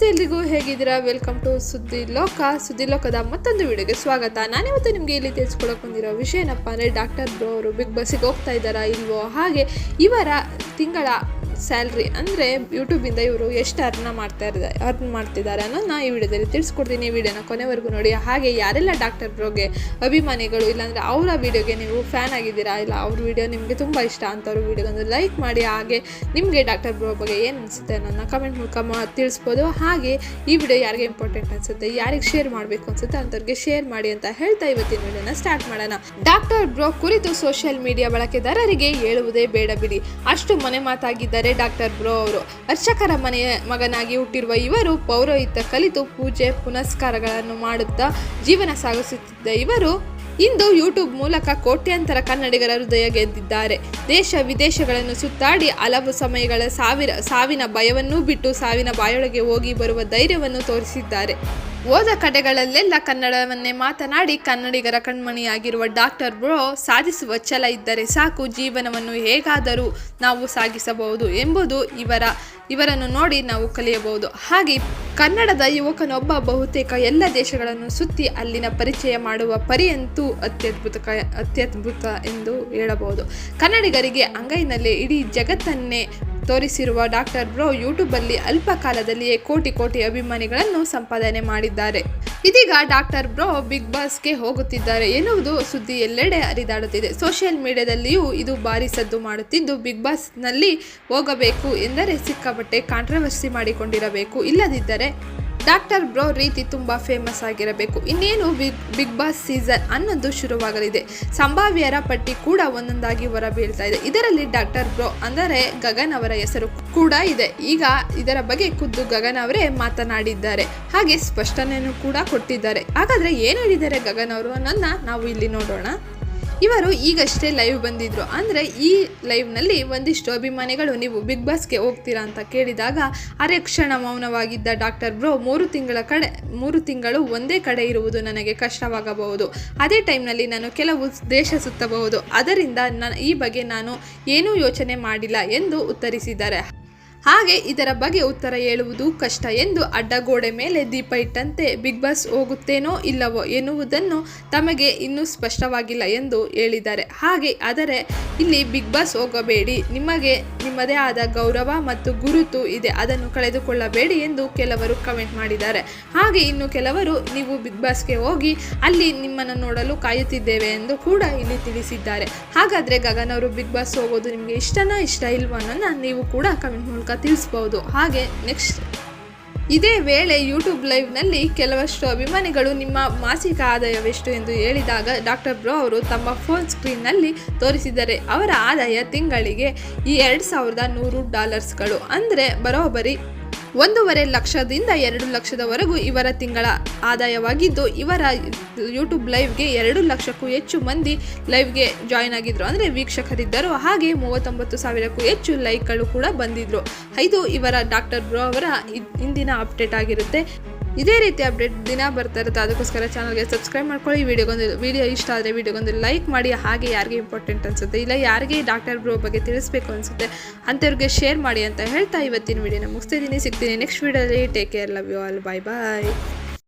ನಮಸ್ತೆ ಎಲ್ರಿಗೂ, ಹೇಗಿದ್ದೀರಾ? ವೆಲ್ಕಮ್ ಟು ಸುದ್ದಿ ಲೋಕ. ಸುದ್ದಿ ಲೋಕದ ಮತ್ತೊಂದು ವಿಡಿಯೋಗೆ ಸ್ವಾಗತ. ನಾನಿವತ್ತು ನಿಮಗೆ ಇಲ್ಲಿ ತಿಳಿಸ್ಕೊಳಕ್ ಬಂದಿರೋ ವಿಷಯ ಏನಪ್ಪ ಅಂದರೆ ಡಾಕ್ಟರ್ ಬ್ರೋ ಅವರು ಬಿಗ್ ಬಾಸಿಗೆ ಹೋಗ್ತಾ ಇದ್ದಾರಾ ಇಲ್ವೋ? ಹಾಗೆ ಇವರ ತಿಂಗಳ ಸ್ಯಾಲ್ರಿ ಅಂದರೆ ಯೂಟ್ಯೂಬಿಂದ ಇವರು ಎಷ್ಟು ಅರ್ನ ಮಾಡ್ತಾ ಇದ್ದಾರೆ ಅರ್ನ್ ಮಾಡ್ತಿದ್ದಾರೆ ಅನ್ನೋದನ್ನ ಈ ವಿಡಿಯೋದಲ್ಲಿ ತಿಳಿಸ್ಕೊಡ್ತೀನಿ. ಈ ವಿಡಿಯೋನ ಕೊನೆವರೆಗೂ ನೋಡಿ. ಹಾಗೆ ಯಾರೆಲ್ಲ ಡಾಕ್ಟರ್ ಬ್ರೋಗೆ ಅಭಿಮಾನಿಗಳು ಇಲ್ಲಾಂದರೆ ಅವರ ವಿಡಿಯೋಗೆ ನೀವು ಫ್ಯಾನ್ ಆಗಿದ್ದೀರಾ ಇಲ್ಲ ಅವ್ರ ವಿಡಿಯೋ ನಿಮಗೆ ತುಂಬ ಇಷ್ಟ ಅಂಥವ್ರ ವಿಡಿಯೋಗೊಂದು ಲೈಕ್ ಮಾಡಿ. ಹಾಗೆ ನಿಮಗೆ ಡಾಕ್ಟರ್ ಬ್ರೋ ಬಗ್ಗೆ ಏನು ಅನಿಸುತ್ತೆ ಅನ್ನೋದನ್ನ ಕಮೆಂಟ್ ಮೂಲಕ ತಿಳಿಸ್ಬೋದು. ಹಾಗೆ ಈ ವಿಡಿಯೋ ಯಾರಿಗೆ ಇಂಪಾರ್ಟೆಂಟ್ ಅನಿಸುತ್ತೆ, ಯಾರಿಗೆ ಶೇರ್ ಮಾಡಬೇಕು ಅನ್ಸುತ್ತೆ ಅಂಥವ್ರಿಗೆ ಶೇರ್ ಮಾಡಿ ಅಂತ ಹೇಳ್ತಾ ಇವತ್ತಿನ ವಿಡಿಯೋನ ಸ್ಟಾರ್ಟ್ ಮಾಡೋಣ. ಡಾಕ್ಟರ್ ಬ್ರೋ ಕುರಿತು ಸೋಷಿಯಲ್ ಮೀಡಿಯಾ ಬಳಕೆದಾರರಿಗೆ ಹೇಳುವುದೇ ಬೇಡ ಬಿಡಿ. ಅಷ್ಟು ಮನೆ ಮಾತಾಗಿದ್ದಾರೆ ಡಾಕ್ಟರ್ ಬ್ರೋ ಅವರು. ಅರ್ಚಕರ ಮನೆಯ ಮಗನಾಗಿ ಹುಟ್ಟಿರುವ ಇವರು ಪೌರೋಹಿತ್ಯ ಕಲಿತು ಪೂಜೆ, ಪುನಸ್ಕಾರಗಳನ್ನು ಮಾಡುತ್ತಾ ಜೀವನ ಸಾಗಿಸುತ್ತಿದ್ದ ಇವರು ಇಂದು ಯೂಟ್ಯೂಬ್ ಮೂಲಕ ಕೋಟ್ಯಾಂತರ ಕನ್ನಡಿಗರ ಹೃದಯ ಗೆದ್ದಿದ್ದಾರೆ. ದೇಶ ವಿದೇಶಗಳನ್ನು ಸುತ್ತಾಡಿ ಹಲವು ಸಮಯಗಳ ಸಾವಿರ, ಸಾವಿನ ಭಯವನ್ನೂ ಬಿಟ್ಟು ಸಾವಿನ ಬಾಯೊಳಗೆ ಹೋಗಿ ಬರುವ ಧೈರ್ಯವನ್ನು ತೋರಿಸಿದ್ದಾರೆ. ಹೋದ ಕಡೆಗಳಲ್ಲೆಲ್ಲ ಕನ್ನಡವನ್ನೇ ಮಾತನಾಡಿ ಕನ್ನಡಿಗರ ಕಣ್ಮಣಿಯಾಗಿರುವ ಡಾಕ್ಟರ್ ಬ್ರೋ ಸಾಧಿಸುವ ಛಲ ಇದ್ದರೆ ಸಾಕು, ಜೀವನವನ್ನು ಹೇಗಾದರೂ ನಾವು ಸಾಗಿಸಬಹುದು ಎಂಬುದು ಇವರ, ಇವರನ್ನು ನೋಡಿ ನಾವು ಕಲಿಯಬಹುದು. ಹಾಗೆ ಕನ್ನಡದ ಯುವಕನೊಬ್ಬ ಬಹುತೇಕ ಎಲ್ಲ ದೇಶಗಳನ್ನು ಸುತ್ತಿ ಅಲ್ಲಿನ ಪರಿಚಯ ಮಾಡುವ ಪರಿಯಂತೂ ಅತ್ಯದ್ಭುತ ಅತ್ಯದ್ಭುತ ಎಂದು ಹೇಳಬಹುದು. ಕನ್ನಡಿಗರಿಗೆ ಅಂಗೈನಲ್ಲೇ ಇಡೀ ಜಗತ್ತನ್ನೇ ತೋರಿಸಿರುವ ಡಾಕ್ಟರ್ ಬ್ರೋ ಯೂಟ್ಯೂಬಲ್ಲಿ ಅಲ್ಪ ಕಾಲದಲ್ಲಿಯೇ ಕೋಟಿ ಕೋಟಿ ಅಭಿಮಾನಿಗಳನ್ನು ಸಂಪಾದನೆ ಮಾಡಿದ್ದಾರೆ. ಇದೀಗ ಡಾಕ್ಟರ್ ಬ್ರೋ ಬಿಗ್ ಬಾಸ್ಗೆ ಹೋಗುತ್ತಿದ್ದಾರೆ ಎನ್ನುವುದು ಸುದ್ದಿ ಎಲ್ಲೆಡೆ ಹರಿದಾಡುತ್ತಿದೆ. ಸೋಷಿಯಲ್ ಮೀಡಿಯಾದಲ್ಲಿಯೂ ಇದು ಭಾರಿ ಸದ್ದು ಮಾಡುತ್ತಿದ್ದು ಬಿಗ್ ಬಾಸ್ನಲ್ಲಿ ಹೋಗಬೇಕು ಎಂದರೆ ಸಿಕ್ಕಾಪಟ್ಟೆ ಕಾಂಟ್ರವರ್ಸಿ ಮಾಡಿಕೊಂಡಿರಬೇಕು. ಇಲ್ಲದಿದ್ದರೆ ಡಾಕ್ಟರ್ ಬ್ರೋ ರೀತಿ ತುಂಬ ಫೇಮಸ್ ಆಗಿರಬೇಕು. ಇನ್ನೇನು ಬಿಗ್ ಬಿಗ್ ಬಾಸ್ ಸೀಸನ್ ಅನ್ನೋದು ಶುರುವಾಗಲಿದೆ. ಸಂಭಾವ್ಯರ ಪಟ್ಟಿ ಕೂಡ ಒಂದೊಂದಾಗಿ ಹೊರಬೀಳ್ತಾ ಇದೆ. ಇದರಲ್ಲಿ ಡಾಕ್ಟರ್ ಬ್ರೋ ಅಂದರೆ ಗಗನ್ ಅವರ ಹೆಸರು ಕೂಡ ಇದೆ. ಈಗ ಇದರ ಬಗ್ಗೆ ಖುದ್ದು ಗಗನ್ ಅವರೇ ಮಾತನಾಡಿದ್ದಾರೆ. ಹಾಗೆ ಸ್ಪಷ್ಟನೆಯನ್ನು ಕೂಡ ಕೊಟ್ಟಿದ್ದಾರೆ. ಹಾಗಾದ್ರೆ ಏನು ಹೇಳಿದ್ದಾರೆ ಗಗನ್ ಅವರು ಅನ್ನೋದನ್ನ ನಾವು ಇಲ್ಲಿ ನೋಡೋಣ. ಇವರು ಈಗಷ್ಟೇ ಲೈವ್ ಬಂದಿದ್ರು. ಅಂದರೆ ಈ ಲೈವ್ನಲ್ಲಿ ಒಂದಿಷ್ಟು ಅಭಿಮಾನಿಗಳು ನೀವು ಬಿಗ್ ಬಾಸ್ಗೆ ಹೋಗ್ತೀರಾ ಅಂತ ಕೇಳಿದಾಗ ಅರೆ ಕ್ಷಣ ಮೌನವಾಗಿದ್ದ ಡಾಕ್ಟರ್ ಬ್ರೋ ಮೂರು ತಿಂಗಳ ಕಡೆ, ಮೂರು ತಿಂಗಳು ಒಂದೇ ಕಡೆ ಇರುವುದು ನನಗೆ ಕಷ್ಟವಾಗಬಹುದು. ಅದೇ ಟೈಮ್ನಲ್ಲಿ ನಾನು ಕೆಲವು ದೇಶ ಸುತ್ತಬಹುದು. ಅದರಿಂದ ನ ಈ ಬಗ್ಗೆ ನಾನು ಏನೂ ಯೋಚನೆ ಮಾಡಿಲ್ಲ ಎಂದು ಉತ್ತರಿಸಿದ್ದಾರೆ. ಹಾಗೆ ಇದರ ಬಗ್ಗೆ ಉತ್ತರ ಹೇಳುವುದು ಕಷ್ಟ ಎಂದು ಅಡ್ಡಗೋಡೆ ಮೇಲೆ ದೀಪ ಇಟ್ಟಂತೆ ಬಿಗ್ ಬಾಸ್ ಹೋಗುತ್ತೇನೋ ಇಲ್ಲವೋ ಎನ್ನುವುದನ್ನು ತಮಗೆ ಇನ್ನೂ ಸ್ಪಷ್ಟವಾಗಿಲ್ಲ ಎಂದು ಹೇಳಿದ್ದಾರೆ. ಹಾಗೆ ಆದರೆ ಇಲ್ಲಿ ಬಿಗ್ ಬಾಸ್ ಹೋಗಬೇಡಿ. ನಿಮಗೆ ನಿಮ್ಮದೇ ಆದ ಗೌರವ ಮತ್ತು ಗುರುತು ಇದೆ. ಅದನ್ನು ಕಳೆದುಕೊಳ್ಳಬೇಡಿ ಎಂದು ಕೆಲವರು ಕಮೆಂಟ್ ಮಾಡಿದ್ದಾರೆ. ಹಾಗೆ ಇನ್ನು ಕೆಲವರು ನೀವು ಬಿಗ್ ಬಾಸ್ಗೆ ಹೋಗಿ ಅಲ್ಲಿ ನಿಮ್ಮನ್ನು ನೋಡಲು ಕಾಯುತ್ತಿದ್ದೇವೆ ಎಂದು ಕೂಡ ಇಲ್ಲಿ ತಿಳಿಸಿದ್ದಾರೆ. ಹಾಗಾದರೆ ಗಗನ್ ಅವರು ಬಿಗ್ ಬಾಸ್ ಹೋಗೋದು ನಿಮಗೆ ಇಷ್ಟನಾ ಇಷ್ಟ ಇಲ್ವನ್ನೋನ್ನ ನೀವು ಕೂಡ ಕಮೆಂಟ್ ಮೂಲಕ ತಿಳಿಸ್ಬೋದು. ಹಾಗೆ ನೆಕ್ಸ್ಟ್ ಇದೇ ವೇಳೆ ಯೂಟ್ಯೂಬ್ ಲೈವ್ನಲ್ಲಿ ಕೆಲವಷ್ಟು ಅಭಿಮಾನಿಗಳು ನಿಮ್ಮ ಮಾಸಿಕ ಆದಾಯವೆಷ್ಟು ಎಂದು ಹೇಳಿದಾಗ ಡಾಕ್ಟರ್ ಬ್ರೋ ಅವರು ತಮ್ಮ ಫೋನ್ ಸ್ಕ್ರೀನ್ನಲ್ಲಿ ತೋರಿಸಿದರೆ ಅವರ ಆದಾಯ ತಿಂಗಳಿಗೆ ಈ ಎರಡು ಸಾವಿರದ ನೂರು ಡಾಲರ್ಸ್ಗಳು ಅಂದರೆ ಬರೋಬ್ಬರಿ ಒಂದೂವರೆ ಲಕ್ಷದಿಂದ ಎರಡು ಲಕ್ಷದವರೆಗೂ ಇವರ ತಿಂಗಳ ಆದಾಯವಾಗಿದ್ದು, ಇವರ ಯೂಟ್ಯೂಬ್ ಲೈವ್ಗೆ ಎರಡು ಲಕ್ಷಕ್ಕೂ ಹೆಚ್ಚು ಮಂದಿ ಲೈವ್ಗೆ ಜಾಯ್ನ್ ಆಗಿದ್ರು. ಅಂದರೆ ವೀಕ್ಷಕರಿದ್ದರು. ಹಾಗೆ ಮೂವತ್ತೊಂಬತ್ತು ಸಾವಿರಕ್ಕೂ ಹೆಚ್ಚು ಲೈಕ್ಗಳು ಕೂಡ ಬಂದಿದ್ದರು ಇದು ಇವರ ಡಾಕ್ಟರ್ ಬ್ರೋ ಅವರ ಇದ್- ಇಂದಿನ ಅಪ್ಡೇಟ್ ಆಗಿರುತ್ತೆ. ಇದೇ ರೀತಿ ಅಪ್ಡೇಟ್ ದಿನ ಬರ್ತಾ ಇರುತ್ತೆ. ಅದಕ್ಕೋಸ್ಕರ ಚಾನಲ್ಗೆ ಸಬ್ಸ್ಕ್ರೈಬ್ ಮಾಡ್ಕೊಳ್ಳಿ. ವಿಡಿಯೋಗೊಂದು ವಿಡಿಯೋ ಇಷ್ಟ ಆದರೆ ವಿಡಿಯೋಗೊಂದು ಲೈಕ್ ಮಾಡಿ. ಹಾಗೆ ಯಾರಿಗೆ ಇಂಪಾರ್ಟೆಂಟ್ ಅನಿಸುತ್ತೆ, ಇಲ್ಲ ಯಾರಿಗೆ ಡಾಕ್ಟರ್ ಬ್ರೋ ಬಗ್ಗೆ ತಿಳಿಸ್ಬೇಕು ಅನಿಸುತ್ತೆ, ಅಂಥವ್ರಿಗೆ ಶೇರ್ ಮಾಡಿ ಅಂತ ಹೇಳ್ತಾ ಇವತ್ತಿನ ವಿಡಿಯೋನ ಮುಗಿಸ್ತಿದ್ದೀನಿ. ಸಿಗ್ತೀನಿ ನೆಕ್ಸ್ಟ್ ವಿಡಿಯೋದಲ್ಲಿ take care love you all bye bye